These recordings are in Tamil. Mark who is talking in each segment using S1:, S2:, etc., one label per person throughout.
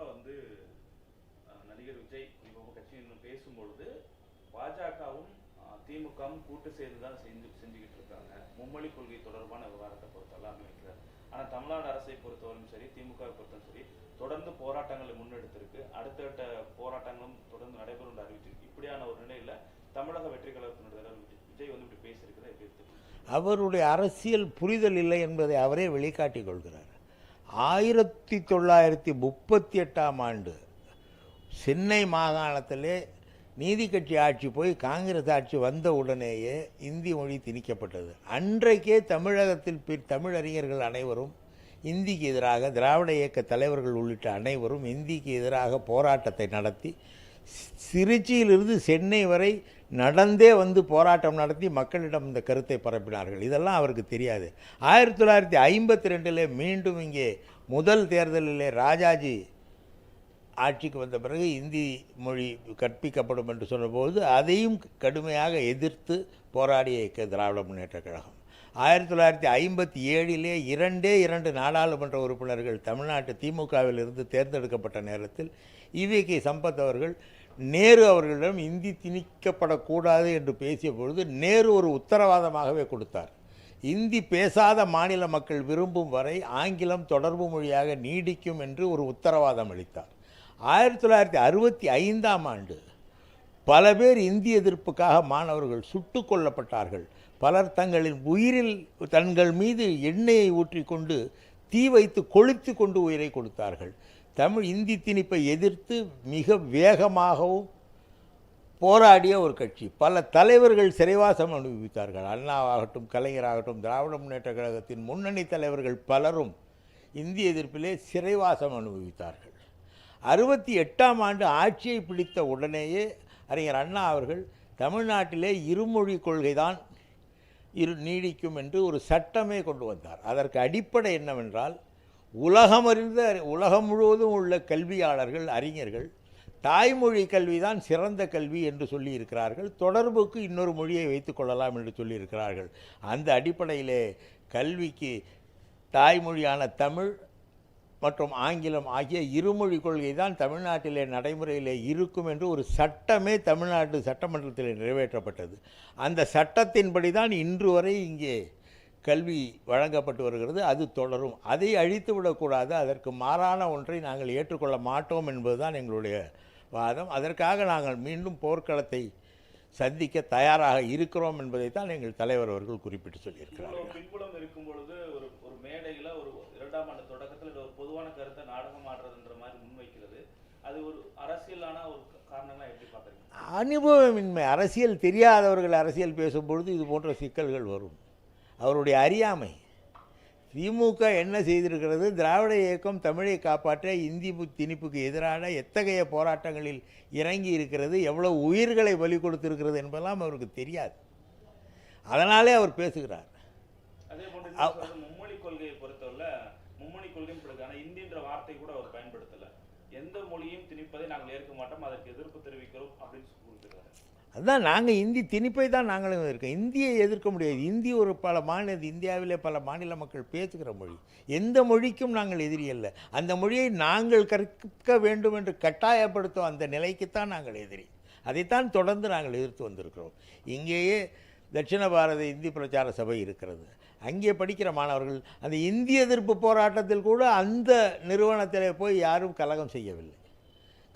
S1: குறிப்பாக வந்து நடிகர் விஜய் இப்போ கட்சியின் பேசும்பொழுது பாஜகவும் திமுகவும் கூட்டு சேர்ந்து தான் செஞ்சு செஞ்சுக்கிட்டு இருக்காங்க. மும்மொழி கொள்கை தொடர்பான விவகாரத்தை பொறுத்தெல்லாம் அமைக்கிறார் ஆனால் தமிழ்நாடு அரசை பொறுத்தவரையும் சரி திமுகவை பொறுத்தவரையும் சரி தொடர்ந்து போராட்டங்களை முன்னெடுத்திருக்கு. அடுத்தடுத்த போராட்டங்களும் தொடர்ந்து நடைபெறும் என்று அறிவிச்சிருக்கு. இப்படியான ஒரு நிலையில் தமிழக வெற்றி கழகத்தினுடைய விஜய் வந்து இப்படி பேசியிருக்கிறத எப்படி
S2: அவருடைய அரசியல் புரிதல் இல்லை என்பதை அவரே வெளிக்காட்டிக் கொள்கிறார். ஆயிரத்தி தொள்ளாயிரத்தி முப்பத்தி எட்டாம் ஆண்டு சென்னை மாகாணத்திலே நீதி கட்சி ஆட்சி போய் காங்கிரஸ் ஆட்சி வந்த உடனேயே இந்தி மொழி திணிக்கப்பட்டது. அன்றைக்கே தமிழகத்தில் தமிழறிஞர்கள் அனைவரும் இந்திக்கு எதிராக திராவிட இயக்க தலைவர்கள் உள்ளிட்ட அனைவரும் இந்திக்கு எதிராக போராட்டத்தை நடத்தி திருச்சியிலிருந்து சென்னை வரை நடந்தே வந்து போராட்டம் நடத்தி மக்களிடம் இந்த கருத்தை பரப்பினார்கள். இதெல்லாம் அவருக்கு தெரியாது. ஆயிரத்தி தொள்ளாயிரத்தி ஐம்பத்தி ரெண்டில் மீண்டும் இங்கே முதல் தேர்தலிலே ராஜாஜி ஆட்சிக்கு வந்த பிறகு இந்தி மொழி கற்பிக்கப்படும் என்று சொன்னபோது அதையும் கடுமையாக எதிர்த்து போராடிய திராவிட முன்னேற்ற கழகம். ஆயிரத்தி தொள்ளாயிரத்தி ஐம்பத்தி ஏழிலே இரண்டே இரண்டு நாடாளுமன்ற உறுப்பினர்கள் தமிழ்நாட்டு திமுகவிலிருந்து தேர்ந்தெடுக்கப்பட்ட நேரத்தில் இவிகே சம்பத் அவர்கள் நேரு அவர்களிடம் இந்தி திணிக்கப்படக்கூடாது என்று பேசிய பொழுது நேரு ஒரு உத்தரவாதமாகவே கொடுத்தார். இந்தி பேசாத மாநில மக்கள் விரும்பும் வரை ஆங்கிலம் தொடர்பு மொழியாக நீடிக்கும் என்று ஒரு உத்தரவாதம் அளித்தார். ஆயிரத்தி தொள்ளாயிரத்தி அறுபத்தி ஐந்தாம் ஆண்டு பல பேர் இந்தி எதிர்ப்புக்காக மாணவர்கள் சுட்டு கொல்லப்பட்டார்கள். பலர் தங்களின் உயிரில் தங்கள் மீது எண்ணெயை ஊற்றிக்கொண்டு தீ வைத்து கொளுத்து கொண்டு உயிரை கொடுத்தார்கள். தமிழ் இந்தி திணிப்பை எதிர்த்து மிக வேகமாகவும் போராடிய ஒரு கட்சி. பல தலைவர்கள் சிறைவாசம் அனுபவித்தார்கள். அண்ணாவாகட்டும் கலைஞராகட்டும் திராவிட முன்னேற்ற கழகத்தின் முன்னணி தலைவர்கள் பலரும் இந்திய எதிர்ப்பிலே சிறைவாசம் அனுபவித்தார்கள். அறுபத்தி எட்டாம் ஆண்டு ஆட்சியை பிடித்த உடனேயே அறிஞர் அண்ணா அவர்கள் தமிழ்நாட்டிலே இருமொழி கொள்கைதான் இரு நீடிக்கும் என்று ஒரு சட்டமே கொண்டு வந்தார். அதற்கு அடிப்படை என்னவென்றால் உலகம் அறிந்த உலகம் முழுவதும் உள்ள கல்வியாளர்கள் அறிஞர்கள் தாய்மொழி கல்விதான் சிறந்த கல்வி என்று சொல்லியிருக்கிறார்கள். தொடர்புக்கு இன்னொரு மொழியை வைத்துக்கொள்ளலாம் என்று சொல்லியிருக்கிறார்கள். அந்த அடிப்படையிலே கல்விக்கு தாய்மொழியான தமிழ் மற்றும் ஆங்கிலம் ஆகிய இருமொழி கொள்கை தான் தமிழ்நாட்டிலே நடைமுறையிலே இருக்கும் என்று ஒரு சட்டமே தமிழ்நாட்டு சட்டமன்றத்தில் நிறைவேற்றப்பட்டது. அந்த சட்டத்தின்படி தான் இன்று வரை இங்கே கல்வி வழங்கப்பட்டு வருகிறது அது தொடரும். அதை அழித்து விடக்கூடாது அதற்கு மாறான ஒன்றை நாங்கள் ஏற்றுக்கொள்ள மாட்டோம் என்பதுதான் எங்களுடைய வாதம். அதற்காக நாங்கள் மீண்டும் போர்க்களத்தை சந்திக்க தயாராக இருக்கிறோம் என்பதைத்தான் எங்கள் தலைவர் அவர்கள் குறிப்பிட்டு சொல்லியிருக்கிறார்கள்
S1: இவ்வளவு பின்புலம் இருக்கும் பொழுது ஒரு ஒரு மேடையில ஒரு இரண்டாம் ஆண்டு தொடக்கத்துல இது ஒரு பொதுவான கருத்தை நாடகம் ஆடுறதுன்ற மாதிரி முன்வைக்கிறது அது ஒரு அரசியலான ஒரு காரணங்களா எப்படி பாக்குறீங்க
S2: அனுபவமின்மை அரசியல் தெரியாதவர்கள் அரசியல் பேசும்பொழுது இது போன்ற சிக்கல்கள் வரும். அவருடைய அறியாமை. திமுக என்ன செய்திருக்கிறது? திராவிட இயக்கம் தமிழை காப்பாற்ற இந்தி திணிப்புக்கு எதிரான எத்தகைய போராட்டங்களில் இறங்கி இருக்கிறது? எவ்வளவு உயிர்களை பலி கொடுத்திருக்கிறது என்பதெல்லாம் அவருக்கு தெரியாது. அதனாலே அவர் பேசுகிறார்.
S1: மும்மொழி கொள்கையை பொறுத்தவரை மும்மொழி ஆனா இந்தின்ற வார்த்தை கூட அவர் பயன்படுத்தல. எந்த மொழியும் திணிப்பதை நாங்கள் ஏற்க மாட்டோம் அதற்கு எதிர்ப்பு தெரிவிக்கிறோம் அப்படின்னு கூறுகிறார்
S2: அதுதான் நாங்கள் இந்தி திணிப்பை தான் நாங்களும் இருக்கோம். இந்தியை எதிர்க்க முடியாது. இந்தி ஒரு பல மாநில இந்தியாவிலே பல மாநில மக்கள் பேசுகிற மொழி. எந்த மொழிக்கும் நாங்கள் எதிரி அல்ல. அந்த மொழியை நாங்கள் கற்க வேண்டும் என்று கட்டாயப்படுத்தும் அந்த நிலைக்குத்தான் நாங்கள் எதிரி. அதைத்தான் தொடர்ந்து நாங்கள் எதிர்த்து வந்திருக்கிறோம். இங்கேயே தட்சிண பாரத இந்தி பிரச்சார சபை இருக்கிறது. அங்கே படிக்கிற மாணவர்கள் அந்த இந்திய எதிர்ப்பு போராட்டத்தில் கூட அந்த நிறுவனத்தில் போய் யாரும் கலகம் செய்யவில்லை.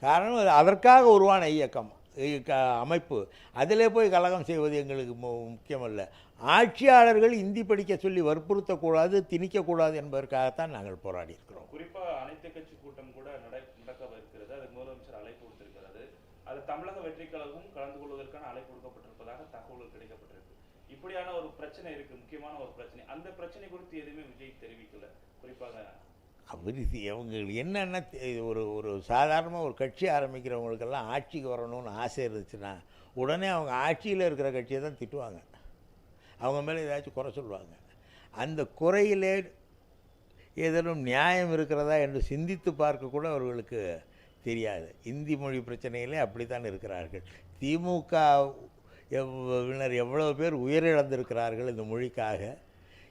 S2: காரணம் அதற்காக உருவான இயக்கம் இயக்க அமைப்பு. அதிலே போய் கலகம் செய்வது எங்களுக்கு முக்கியமல்ல. ஆட்சியாளர்கள் இந்தி படிக்க சொல்லி வற்புறுத்தக்கூடாது திணிக்கக்கூடாது என்பதற்காகத்தான் நாங்கள் போராடி இருக்கிறோம்.
S1: குறிப்பாக அனைத்து கட்சி கூட்டம் கூட நடை நடக்க இருக்கிறது அதுக்கு முதலமைச்சர் அழைப்பு கொடுத்திருக்கிறது அது தமிழக வெற்றி கழகம் கலந்து கொள்வதற்கான அழைப்பு கொடுக்கப்பட்டிருப்பதாக தகவல்கள் கிடைக்கப்பட்டிருக்கு. இப்படியான ஒரு பிரச்சனை இருக்கு முக்கியமான ஒரு பிரச்சனை. அந்த பிரச்சனை குறித்து எதுவுமே விஜய் தெரிவிக்கல. குறிப்பாக
S2: அவர் அவங்க என்னென்ன ஒரு ஒரு சாதாரணமாக ஒரு கட்சி ஆரம்பிக்கிறவங்களுக்கெல்லாம் ஆட்சிக்கு வரணும்னு ஆசை இருந்துச்சுன்னா உடனே அவங்க ஆட்சியில் இருக்கிற கட்சியை தான் திட்டுவாங்க. அவங்க மேலே ஏதாச்சும் குறை சொல்லுவாங்க. அந்த குறையிலே ஏதேனும் நியாயம் இருக்கிறதா என்று சிந்தித்து பார்க்க கூட அவர்களுக்கு தெரியாது. இந்தி மொழி பிரச்சனையிலே அப்படித்தான் இருக்கிறார்கள். திமுக வினர் எவ்வளவு பேர் உயிரிழந்திருக்கிறார்கள் இந்த மொழிக்காக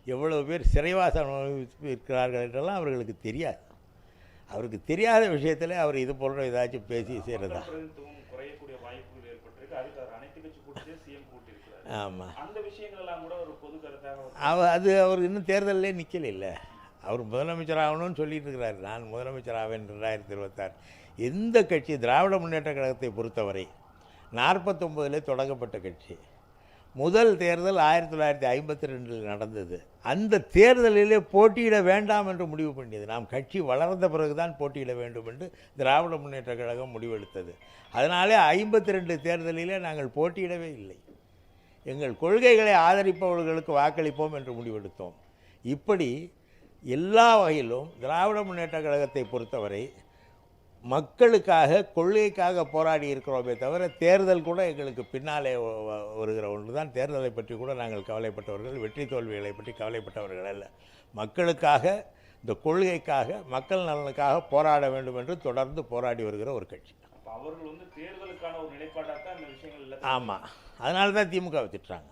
S2: எவ்வளவு பேர் சிறைவாசம் அனுபவித்திருக்கிறார்கள் என்றெல்லாம் அவர்களுக்கு தெரியாது. அவருக்கு தெரியாத விஷயத்தில் அவர் இது போன்ற ஏதாச்சும் பேசி செய்கிறதா ஆமாம் அவ அது அவர் இன்னும் தேர்தலிலே நிற்கல அவர் முதலமைச்சர் ஆகணும்னு சொல்லிட்டு இருக்கிறார். நான் முதலமைச்சர் ஆவேன் ரெண்டாயிரத்தி இருபத்தாறு. எந்த கட்சி திராவிட முன்னேற்ற கழகத்தை பொறுத்தவரை நாற்பத்தொம்போதிலே தொடங்கப்பட்ட கட்சி. முதல் தேர்தல் ஆயிரத்தி தொள்ளாயிரத்தி ஐம்பத்தி ரெண்டில் நடந்தது. அந்த தேர்தலிலே போட்டியிட வேண்டாம் என்று முடிவு பண்ணியது. நாம் கட்சி வளர்ந்த பிறகுதான் போட்டியிட வேண்டும் என்று திராவிட முன்னேற்ற கழகம் முடிவெடுத்தது. அதனாலே ஐம்பத்தி ரெண்டு தேர்தலிலே நாங்கள் போட்டியிடவே இல்லை. எங்கள் கொள்கைகளை ஆதரிப்பவர்களுக்கு வாக்களிப்போம் என்று முடிவெடுத்தோம். இப்படி எல்லா வகையிலும் திராவிட முன்னேற்ற கழகத்தை பொறுத்தவரை மக்களுக்காக கொள்கைக்காக போராடி இருக்கிறோமே தவிர தேர்தல் கூட எங்களுக்கு பின்னாலே வருகிற ஒன்று தான் தேர்தலை பற்றி கூட நாங்கள் கவலைப்பட்டவர்கள் வெற்றி தோல்விகளை பற்றி கவலைப்பட்டவர்கள் அல்ல. மக்களுக்காக இந்த கொள்கைக்காக மக்கள் நலனுக்காக போராட வேண்டும் என்று தொடர்ந்து போராடி வருகிற ஒரு கட்சி.
S1: அவர்கள் வந்து தேர்தலுக்கான ஒரு நிலைப்பாடாக தான் இந்த விஷயங்கள்
S2: ஆமாம் அதனால தான் திமுக திட்டுறாங்க